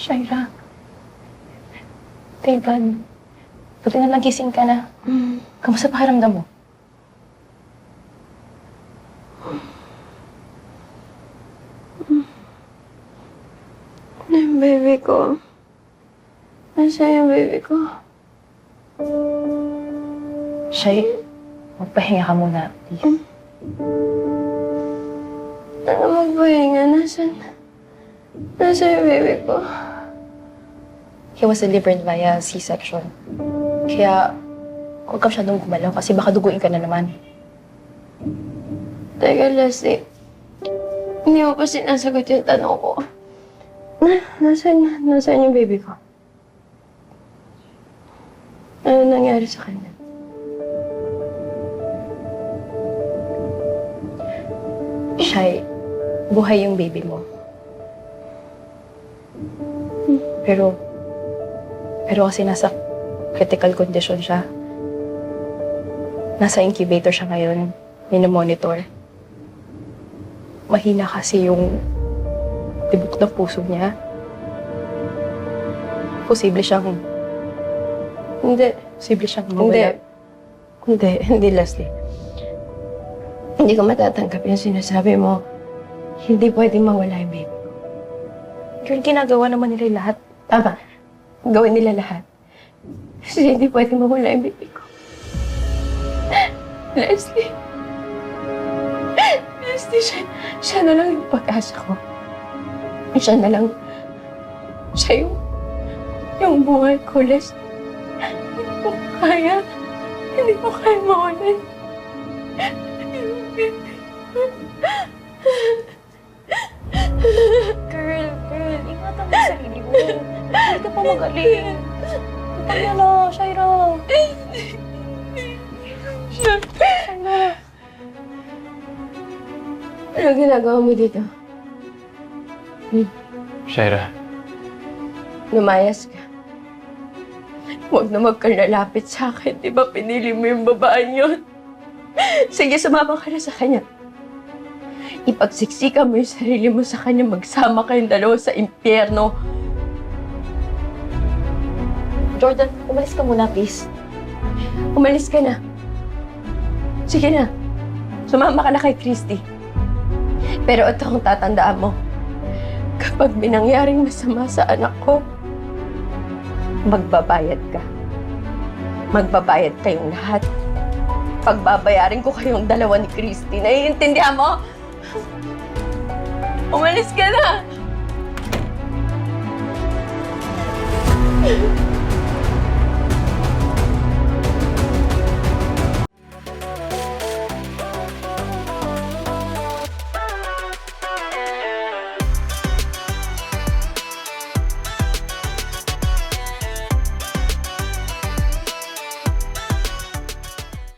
Shaira. David. Buti na lang gising ka na. Kamusta pakiramdam mo? Ano yung baby ko? Nasaan yung baby ko? Shay, magpahinga ka muna, please. Ano magpahinga? Nasaan? Nasaan yung baby ko? He was delivered via C-section. Kaya, huwag ka masyadong gumalaw kasi baka duguin ka na naman. Teka, Leslie. Hindi mo pa sinasagot yung tanong ko. Na, nasaan, nasaan yung baby ko? Ano nangyari sa kanya? Shay, buhay yung baby mo. Pero, pero kasi nasa critical condition siya. Nasa incubator siya ngayon. Minomonitor. Mahina kasi yung tibok ng puso niya. Posible siyang, Hindi. posible siyang Hindi. mawala. Hindi, hindi, Leslie. Hindi ko matatanggap yung sinasabi mo. Hindi pwedeng mawala yung baby. Girl, ginagawa naman nila lahat. Tama. Gawin nila lahat. Kasi hindi pwedeng mawala yung baby ko. Leslie. Leslie, siya, siya na lang yung pag-asa ko. Siya na lang. Siya yung, yung buhay ko, Leslie. Hindi mo kaya. Hindi mo kaya mawalan. Girl, girl, ingatan mo sa sarili mo. Hindi ka pa magaling. Tama na, Shaira. Shaira. Ano ginagawa mo dito? Shaira, Lumayas ka. Huwag na magkalalapit sa akin. Di ba pinili mo yung babaeng yun? Sige, sumama ka na sa kanya. Ipagsiksikan mo yung sarili mo sa kanya. Magsama kayong dalawa sa impyerno. Jordan, umalis ka muna, please. Umalis ka na. Sige na. Sumama ka na kay Christy. Pero ito ang tatandaan mo. Kapag may nangyaring masama sa anak ko, magbabayad ka. Magbabayad kayong lahat. Pagbabayarin ko kayong dalawa ni Christy. Naiintindihan mo? Umalis ka na!